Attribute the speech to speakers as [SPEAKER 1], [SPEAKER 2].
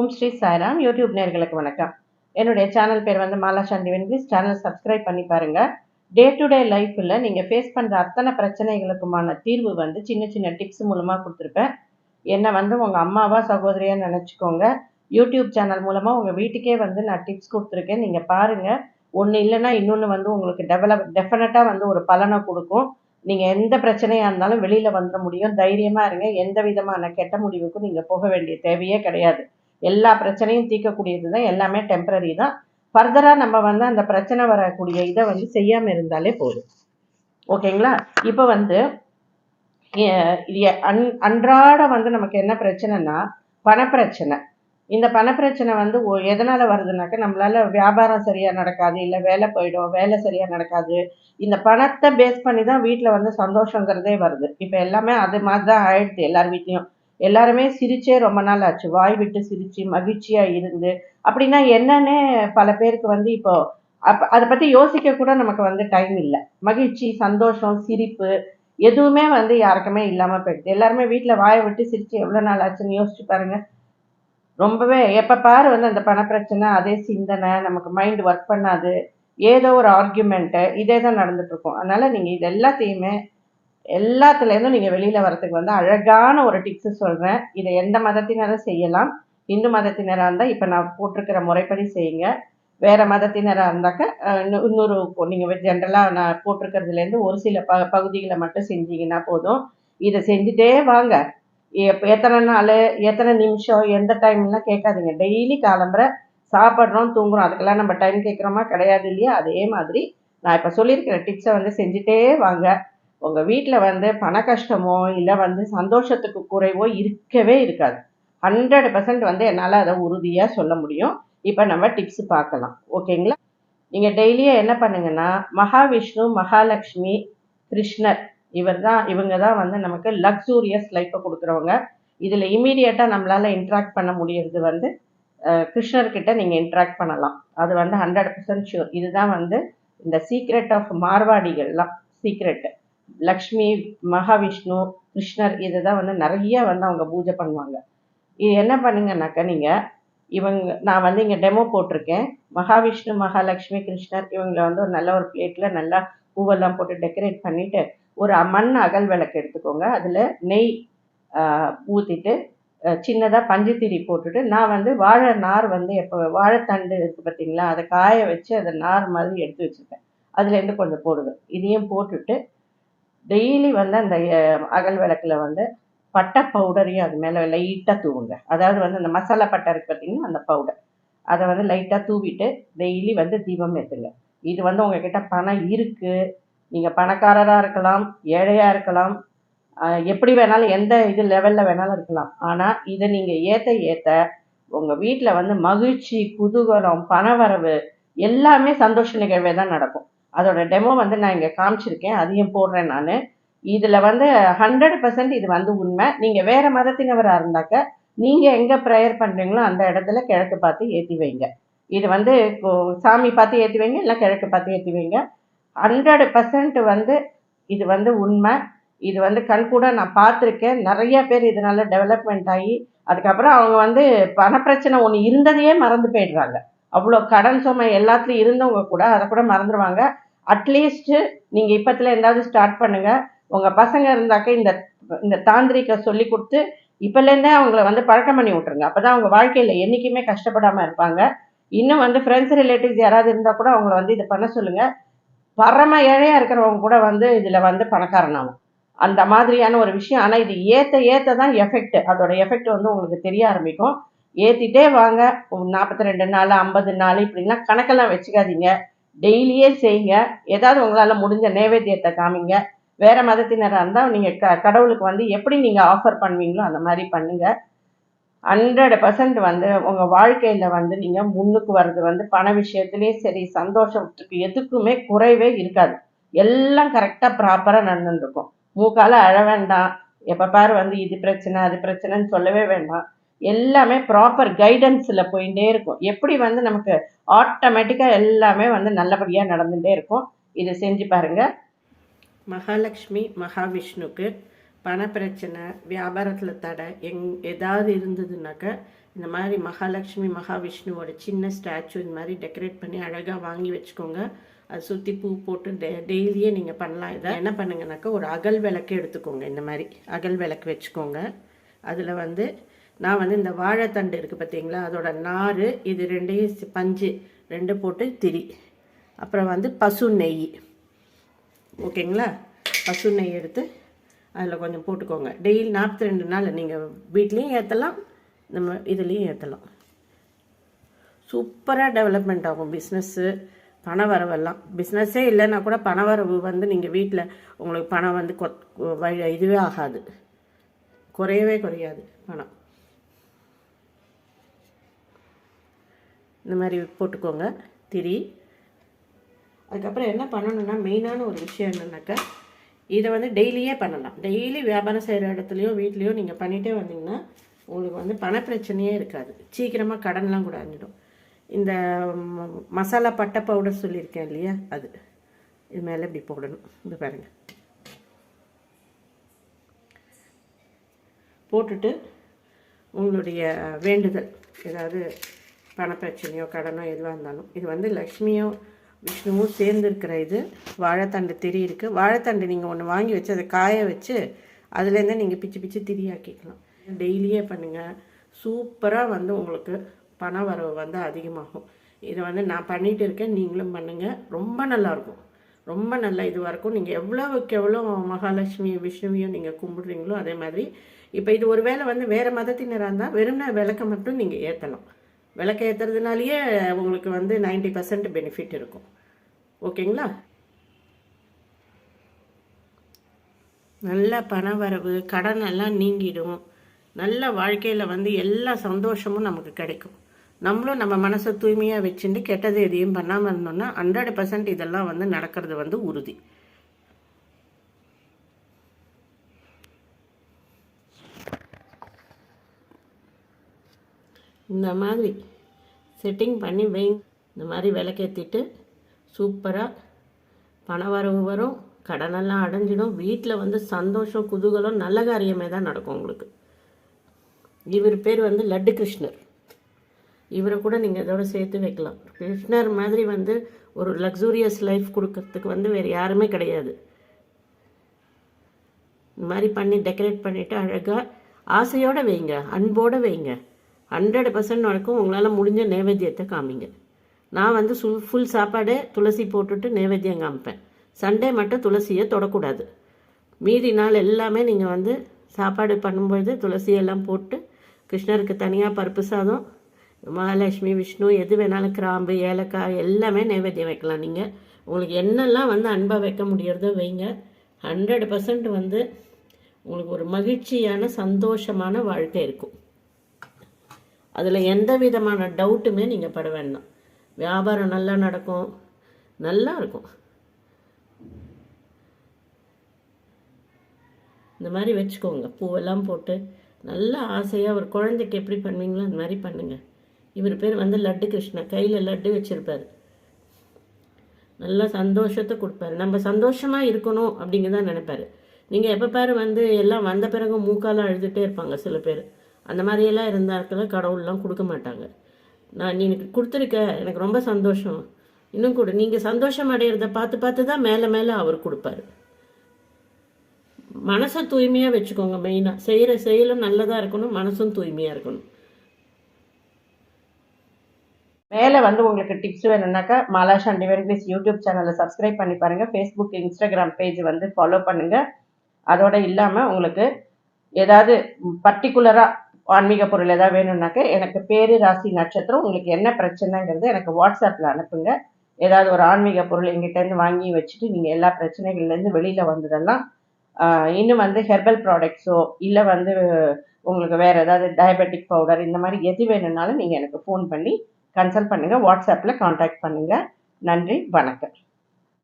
[SPEAKER 1] ஓம் Sri Sairam. YouTube நேர்களுக்கு வணக்கம். என்னுடைய சேனல் பேர் வந்து மாலா சாண்டி வென்கிஸ் சேனல் சப்ஸ்கிரைப் பண்ணி பாருங்கள் டே டு டே லைஃப்பில் நீங்கள் ஃபேஸ் பண்ணுற அத்தனை பிரச்சனைகளுக்குமான தீர்வு வந்து சின்ன சின்ன டிப்ஸ் மூலமாக கொடுத்துருப்பேன். என்னை வந்து உங்கள் அம்மாவா சகோதரியாக நினச்சிக்கோங்க. யூடியூப் சேனல் மூலமாக உங்கள் வீட்டுக்கே வந்து நான் டிப்ஸ் கொடுத்துருக்கேன். நீங்கள் பாருங்கள் ஒன்று இல்லைன்னா இன்னொன்று வந்து உங்களுக்கு டெவலப் டெஃபினட்டாக வந்து ஒரு பலனை கொடுக்கும். நீங்கள் எந்த பிரச்சனையாக இருந்தாலும் வெளியில் வந்துட முடியும். தைரியமாக இருங்க. எந்த விதமான கெட்ட முடிவுக்கும் நீங்கள் போக வேண்டிய தேவையே கிடையாது. எல்லா பிரச்சனையும் தீர்க்கக்கூடியது தான் எல்லாமே டெம்பரரி தான். ஃபர்தராக நம்ம வந்து அந்த பிரச்சனை வரக்கூடிய இதை வந்து செய்யாமல் இருந்தாலே போதும். ஓகேங்களா இப்போ வந்து அன் அன்றாட வந்து நமக்கு என்ன பிரச்சனைனா பணப்பிரச்சனை. இந்த பணப்பிரச்சனை வந்து எதனால் எதனால வருதுனாக்கா நம்மளால் வியாபாரம் சரியாக நடக்காது இல்லை வேலை போயிடும் வேலை சரியாக நடக்காது. இந்த பணத்தை பேஸ் பண்ணி தான் வீட்டில் வந்து சந்தோஷங்கிறதே வருது. இப்போ எல்லாமே அது மாதிரி தான் ஆயிடுது எல்லார் வீட்லேயும். எல்லாருமே சிரிச்சே ரொம்ப நாள் ஆச்சு. வாய் விட்டு சிரிச்சு மகிழ்ச்சியா இருந்து. அப்படின்னா என்னன்னு பல பேருக்கு வந்து இப்போ அப் அதை பத்தி யோசிக்க கூட நமக்கு வந்து டைம் இல்லை. மகிழ்ச்சி சந்தோஷம் சிரிப்பு எதுவுமே வந்து யாருக்குமே இல்லாம போயிடுது. எல்லாருமே வீட்டில் வாயை விட்டு சிரிச்சு எவ்வளவு நாள் ஆச்சுன்னு யோசிச்சு பாருங்க. ரொம்பவே எப்ப பாரு வந்து அந்த பணப்பிரச்சனை அதே சிந்தனை நமக்கு மைண்ட் ஒர்க் பண்ணாது. ஏதோ ஒரு ஆர்கியூமெண்ட்டு இதே தான் நடந்துட்டு இருக்கும். அதனால நீங்க இது எல்லாத்தையுமே எல்லாத்துலேருந்தும் நீங்கள் வெளியில் வரத்துக்கு வந்து அழகான ஒரு டிப்ஸு சொல்கிறேன் இதை எந்த மதத்தினரும் செய்யலாம். இந்து மதத்தினராக இருந்தால் இப்போ நான் போட்டிருக்கிற முறைப்படி செய்யுங்க. வேறு மதத்தினராக இருந்தாக்க இன்னும் இன்னொரு நீங்கள் ஜென்ரலாக நான் போட்டிருக்கிறதுலேருந்து ஒரு சில ப பகுதிகளை மட்டும் செஞ்சீங்கன்னா போதும். இதை செஞ்சுட்டே வாங்க. எத்தனை நாள் எத்தனை நிமிஷம் எந்த டைம்லாம் கேட்காதீங்க. டெய்லி காலம்புற சாப்பிட்றோம் தூங்குறோம் அதுக்கெல்லாம் நம்ம டைம் கேட்குறோமா? கிடையாது இல்லையா? அதே மாதிரி நான் இப்போ சொல்லியிருக்கிற டிப்ஸை வந்து செஞ்சுட்டே வாங்க. உங்கள் வீட்டில் வந்து பண கஷ்டமோ இல்லை வந்து சந்தோஷத்துக்கு குறைவோ இருக்கவே இருக்காது. ஹண்ட்ரட் பர்சன்ட் வந்து என்னால் அதை உறுதியாக சொல்ல முடியும். இப்போ நம்ம டிப்ஸ் பார்க்கலாம். ஓகேங்களா நீங்கள் டெய்லியும் என்ன பண்ணுங்கன்னா மகாவிஷ்ணு மகாலட்சுமி கிருஷ்ணர் இவர் தான் இவங்க தான் வந்து நமக்கு லக்ஸூரியஸ் லைஃப்பை கொடுக்குறவங்க. இதில் இமீடியட்டாக நம்மளால் இன்ட்ராக்ட் பண்ண முடியறது வந்து கிருஷ்ணர்கிட்ட நீங்கள் இன்ட்ராக்ட் பண்ணலாம். அது வந்து ஹண்ட்ரட் பர்சன்ட் ஷூர் இதுதான் வந்து இந்த சீக்ரெட் ஆஃப் மார்வாடிகள்லாம். சீக்ரெட்டு லக்ஷ்மி மகாவிஷ்ணு கிருஷ்ணர் இதுதான் வந்து நிறைய வந்து அவங்க பூஜை பண்ணுவாங்க. இது என்ன பண்ணுங்கன்னாக்கா நீங்கள் இவங்க நான் வந்து இங்கே டெமோ போட்டிருக்கேன். மகாவிஷ்ணு மகாலட்சுமி கிருஷ்ணர் இவங்கள வந்து ஒரு நல்ல ஒரு பிளேட்டில் நல்லா பூவெல்லாம் போட்டு டெக்கரேட் பண்ணிவிட்டு ஒரு மண் அகல் விளக்கு எடுத்துக்கோங்க. அதில் நெய் ஊற்றிட்டு சின்னதாக பஞ்சுத்திரி போட்டுட்டு நான் வந்து வாழை நார் வந்து எப்போ வாழைத்தண்டு இருக்குது பார்த்தீங்களா அதை காய வச்சு அதை நார் மாதிரி எடுத்து வச்சுருப்பேன். அதுலேருந்து கொஞ்சம் போடுவேன். இதையும் போட்டுட்டு டெய்லி வந்து அந்த அகல் விளக்கில் வந்து பட்டை பவுடரையும் அது மேலே லைட்டாக தூவுங்க. அதாவது வந்து அந்த மசாலா பட்டை இருக்கு பார்த்தீங்கன்னா அந்த பவுடர் அதை வந்து லைட்டாக தூவிட்டு டெய்லி வந்து தீபம் ஏற்றுங்க இது வந்து உங்ககிட்ட பணம் இருக்குது நீங்கள் பணக்காரராக இருக்கலாம் ஏழையாக இருக்கலாம் எப்படி வேணாலும் எந்த இது லெவலில் வேணாலும் இருக்கலாம். ஆனால் இதை நீங்கள் ஏற்ற ஏற்ற உங்கள் வீட்டில் வந்து மகிழ்ச்சி குதூகலம் பணவரவு எல்லாமே சந்தோஷ நிகழ்வே தான் நடக்கும். அதோட டெமோ வந்து நான் இங்கே காமிச்சிருக்கேன். அதையும் போடுறேன் நான். இதில் வந்து ஹண்ட்ரட் பர்சன்ட் இது வந்து உண்மை. நீங்கள் வேறு மதத்தினவராக இருந்தாக்க நீங்கள் எங்கே ப்ரேயர் பண்ணுறீங்களோ அந்த இடத்துல கிழக்கு பார்த்து ஏற்றி வைங்க. இது வந்து சாமி பார்த்து ஏற்றி வைங்க இல்லை கிழக்கு பார்த்து ஏற்றி வைங்க. ஹண்ட்ரட் பர்சன்ட் வந்து இது வந்து உண்மை. இது வந்து கண்கூட நான் பார்த்துருக்கேன். நிறைய பேர் இதனால டெவலப்மெண்ட் ஆகி அதுக்கப்புறம் அவங்க வந்து பணப்பிரச்சனை ஒன்று இருந்ததையே மறந்து போயிடுறாங்க. அவ்வளோ கடன் சுமை எல்லாத்துலேயும் இருந்தவங்க கூட அதை கூட மறந்துடுவாங்க அட்லீஸ்ட்டு நீங்கள் இப்பத்துல எதாவது ஸ்டார்ட் பண்ணுங்கள் உங்கள் பசங்க இருந்தாக்க இந்த இந்த தாந்திரிக்க சொல்லி கொடுத்து இப்போலேருந்தே அவங்கள வந்து பழக்கம் பண்ணி விட்ருங்க அப்போ தான் அவங்க வாழ்க்கையில் என்றைக்குமே கஷ்டப்படாமல் இருப்பாங்க. இன்னும் வந்து ஃப்ரெண்ட்ஸ் ரிலேட்டிவ்ஸ் யாராவது இருந்தால் கூட அவங்கள வந்து இதை பண்ண சொல்லுங்கள் பரம ஏழையாக இருக்கிறவங்க கூட வந்து இதில் வந்து பணக்காரனாகும் அந்த மாதிரியான ஒரு விஷயம். ஆனால் இது ஏற்ற ஏற்ற தான் எஃபெக்ட் அதோட எஃபெக்ட் வந்து உங்களுக்கு தெரிய ஆரம்பிக்கும். ஏற்றிட்டே வாங்க. நாற்பத்தி ரெண்டு நாள் ஐம்பது நாள் இப்படிலாம் கணக்கெல்லாம் வச்சுக்காதீங்க. டெய்லியே செய்யுங்க. ஏதாவது உங்களால் முடிஞ்ச நைவேத்தியத்தை காமிங்க. வேறு மதத்தினராக இருந்தால் நீங்கள் க கடவுளுக்கு வந்து எப்படி நீங்கள் ஆஃபர் பண்ணுவீங்களோ அந்த மாதிரி பண்ணுங்கள் ஹண்ட்ரட் பர்சன்ட் வந்து உங்கள் வாழ்க்கையில் வந்து நீங்கள் முன்னுக்கு வர்றது வந்து பண விஷயத்துலேயும் சரி சந்தோஷத்துக்கு எதுக்குமே குறைவே இருக்காது. எல்லாம் கரெக்டாக ப்ராப்பராக நடந்துருக்கும் மூக்கால அழ வேண்டாம். எப்போ பாரு வந்து இது பிரச்சனை அது பிரச்சனைன்னு சொல்லவே வேண்டாம். எல்லாமே ப்ராப்பர் கைடன்ஸில் போயிட்டே இருக்கும். எப்படி வந்து நமக்கு ஆட்டோமேட்டிக்காக எல்லாமே வந்து நல்லபடியாக நடந்துகிட்டே இருக்கும். இதை செஞ்சு பாருங்கள் மகாலட்சுமி மகாவிஷ்ணுக்கு பணப்பிரச்சனை வியாபாரத்தில் தடை எங் ஏதாவது இருந்ததுனாக்க
[SPEAKER 2] இந்த மாதிரி மகாலட்சுமி மகாவிஷ்ணுவோட சின்ன ஸ்டாச்சு இந்த மாதிரி டெக்கரேட் பண்ணி அழகாக வாங்கி வச்சுக்கோங்க. அதை சுற்றி பூ போட்டு டெ டெய்லியே நீங்கள் பண்ணலாம். இதை என்ன பண்ணுங்கனாக்கா ஒரு அகல் விளக்கு எடுத்துக்கோங்க. இந்த மாதிரி அகல் விளக்கு வச்சுக்கோங்க. அதில் வந்து நான் வந்து இந்த வாழைத்தண்டு இருக்குது பார்த்தீங்களா அதோட நார் இது ரெண்டையும் பஞ்சு ரெண்டு போட்டு திரி. அப்புறம் வந்து பசு நெய். ஓகேங்களா? பசு நெய் எடுத்து அதில் கொஞ்சம் போட்டுக்கோங்க. டெய்லி நாற்பத்தி ரெண்டு நாள் நீங்கள் வீட்லேயும் ஏற்றலாம் நம்ம இதுலேயும் ஏற்றலாம் சூப்பராக டெவலப்மெண்ட் ஆகும் பிஸ்னஸ்ஸு. பண வரவெல்லாம் பிஸ்னஸே இல்லைன்னா கூட பண வரவு வந்து நீங்கள் வீட்டில் உங்களுக்கு பணம் வந்து கொ வழி இதுவே ஆகாது. குறையவே குறையாது பணம். இந்த மாதிரி போட்டுக்கோங்க. திரி. அதுக்கப்புறம் என்ன பண்ணணும்னா மெயினான ஒரு விஷயம் என்னென்னாக்கா இதை வந்து டெய்லியே பண்ணலாம். டெய்லி வியாபாரம் செய்கிற இடத்துலையோ வீட்லேயோ நீங்கள் பண்ணிகிட்டே வந்தீங்கன்னா உங்களுக்கு வந்து பணப்பிரச்சனையே இருக்காது. சீக்கிரமாக கடன்லாம் கூட அடைஞ்சிடும் இந்த ம- மசாலா பட்டை பவுடர் சொல்லியிருக்கேன் இல்லையா அது. இது மேலே இப்படி போடணும். இது பாருங்க. போட்டுட்டு உங்களுடைய வேண்டுதல். ஏதாவது பணப்பிரச்சனையோ கடனோ எதுவாக இருந்தாலும். இது வந்து லக்ஷ்மியோ விஷ்ணுவும் சேர்ந்துருக்கிற இது வாழைத்தண்டு திரி இருக்குது வாழைத்தண்டு நீங்கள் ஒன்று வாங்கி வச்சு அதை காய வச்சு அதுலேருந்து நீங்கள் பிச்சு பிச்சு திரியாக்கிக்கலாம். டெய்லியே பண்ணுங்கள் சூப்பராக வந்து உங்களுக்கு பண வரவு வந்து அதிகமாகும். இதை வந்து நான் பண்ணிகிட்டு இருக்கேன். நீங்களும் பண்ணுங்கள் ரொம்ப நல்லாயிருக்கும். ரொம்ப நல்ல இதுவாக இருக்கும். நீங்கள் எவ்வளோவுக்கு எவ்வளோ மகாலட்சுமி விஷ்ணுவையும் நீங்கள் கும்பிடுறீங்களோ அதே மாதிரி. இப்போ இது ஒரு வேளை வந்து வேறு மதத்தினராக இருந்தால் வெறும் விளக்க மட்டும் நீங்கள் ஏற்றலாம் விளக்கு ஏற்றுறதுனாலேயே உங்களுக்கு வந்து 90% பர்சன்ட் பெனிஃபிட் இருக்கும். ஓகேங்களா? நல்ல பண வரவு கடன் எல்லாம் நீங்கிடும். நல்ல வாழ்க்கையில் வந்து எல்லா சந்தோஷமும் நமக்கு கிடைக்கும். நம்மளும் நம்ம மனசை தூய்மையாக வச்சுட்டு கெட்டது எதையும் பண்ணாமல் இருந்தோம்னா ஹண்ட்ரட் பர்சன்ட் இதெல்லாம் வந்து நடக்கிறது வந்து உறுதி. இந்த மாதிரி செட்டிங் பண்ணி வைங்க இந்த மாதிரி விளக்கேற்றிட்டு சூப்பராக பண வரவு வரும். கடனெல்லாம் அடைஞ்சிடும். வீட்டில் வந்து சந்தோஷம் குதூகலம் நல்ல காரியமே தான் நடக்கும் உங்களுக்கு. இவர் பேர் வந்து லட்டு கிருஷ்ணர் இவரை கூட நீங்கள் இதோட சேர்த்து வைக்கலாம். கிருஷ்ணர் மாதிரி வந்து ஒரு லக்ஸூரியஸ் லைஃப் கொடுக்கறதுக்கு வந்து வேறு யாருமே கிடையாது. இந்த மாதிரி பண்ணி டெக்கரேட் பண்ணிவிட்டு அழகாக ஆசையோடு வைங்க அன்போடு வைங்க. ஹண்ட்ரட் பர்சன்ட் வரைக்கும் உங்களால் முடிஞ்ச நைவேத்தியத்தை காமிங்க. நான் வந்து சு ஃபுல் சாப்பாடு துளசி போட்டுட்டு நைவேத்தியம் காமிப்பேன். சண்டே மட்டும் துளசியை தொடக்கூடாது. மீதி நாள் எல்லாமே நீங்கள் வந்து சாப்பாடு பண்ணும்பொழுது துளசியெல்லாம் போட்டு கிருஷ்ணருக்கு தனியாக பருப்பு சாதம் மகாலட்சுமி விஷ்ணு எது வேணாலும் கிராம்பு ஏலக்காய் எல்லாமே நைவேத்தியம் வைக்கலாம் நீங்கள் உங்களுக்கு என்னெல்லாம் வந்து அன்பாக வைக்க முடியறதோ வைங்க. ஹண்ட்ரட் பர்சன்ட் வந்து உங்களுக்கு ஒரு மகிழ்ச்சியான சந்தோஷமான வாழ்க்கை இருக்கும். அதில் எந்த விதமான டவுட்டுமே நீங்கள் பட வேண்டாம். வியாபாரம் நல்லா நடக்கும். நல்லா இருக்கும். இந்த மாதிரி வச்சுக்கோங்க. பூவெல்லாம் போட்டு நல்லா ஆசையாக ஒரு குழந்தைக்கு எப்படி பண்ணுவீங்களோ அந்த மாதிரி பண்ணுங்க. இவர் பேர் வந்து லட்டு கிருஷ்ணா கையில் லட்டு வச்சுருப்பார். நல்லா சந்தோஷத்தை கொடுப்பாரு. நம்ம சந்தோஷமாக இருக்கணும் அப்படிங்கதான் நினைப்பாரு. நீங்கள் எப்போ பாரு வந்து எல்லாம் வந்த பிறகு மூக்கால் அழுதுகிட்டே இருப்பாங்க சில பேர். அந்த மாதிரியெல்லாம் இருந்தாக்கள கடவுள்லாம் கொடுக்க மாட்டாங்க. நான் நீ எனக்கு கொடுத்துருக்க எனக்கு ரொம்ப சந்தோஷம். இன்னும் கொடு நீங்கள் சந்தோஷம் அடையிறத பார்த்து பார்த்து தான் மேலே மேலே அவர் கொடுப்பாரு. மனசை தூய்மையாக வச்சுக்கோங்க மெயினாக செய்கிற செயலும் நல்லதாக இருக்கணும் மனசும் தூய்மையாக இருக்கணும். மேலே வந்து உங்களுக்கு டிப்ஸ் வேணும்னாக்கா மலாஷா அண்ட் டிவென்பிஸ் யூடியூப் சேனலை சப்ஸ்கிரைப் பண்ணி பாருங்கள் ஃபேஸ்புக் இன்ஸ்டாகிராம் பேஜ் வந்து ஃபாலோ பண்ணுங்கள் அதோட இல்லாமல் உங்களுக்கு ஏதாவது பர்டிகுலராக ஆன்மீக பொருள் ஏதாவது வேணும்னாக்க எனக்கு பேரு ராசி நட்சத்திரம் உங்களுக்கு என்ன பிரச்சனைங்கிறது எனக்கு வாட்ஸ்அப்பில் அனுப்புங்க. ஏதாவது ஒரு ஆன்மீக பொருள் எங்கிட்டேருந்து வாங்கி வச்சுட்டு நீங்கள் எல்லா பிரச்சனைகள்லேருந்து வெளியில் வந்துடலாம் இன்னும் வந்து ஹெர்பல் ப்ராடக்ட்ஸோ இல்லை வந்து உங்களுக்கு வேறு ஏதாவது டயபெட்டிக் பவுடர் இந்த மாதிரி எது வேணும்னாலும் நீங்கள் எனக்கு ஃபோன் பண்ணி கன்சல்ட் பண்ணுங்கள் வாட்ஸ்அப்பில் காண்டாக்ட் பண்ணுங்கள் நன்றி வணக்கம்.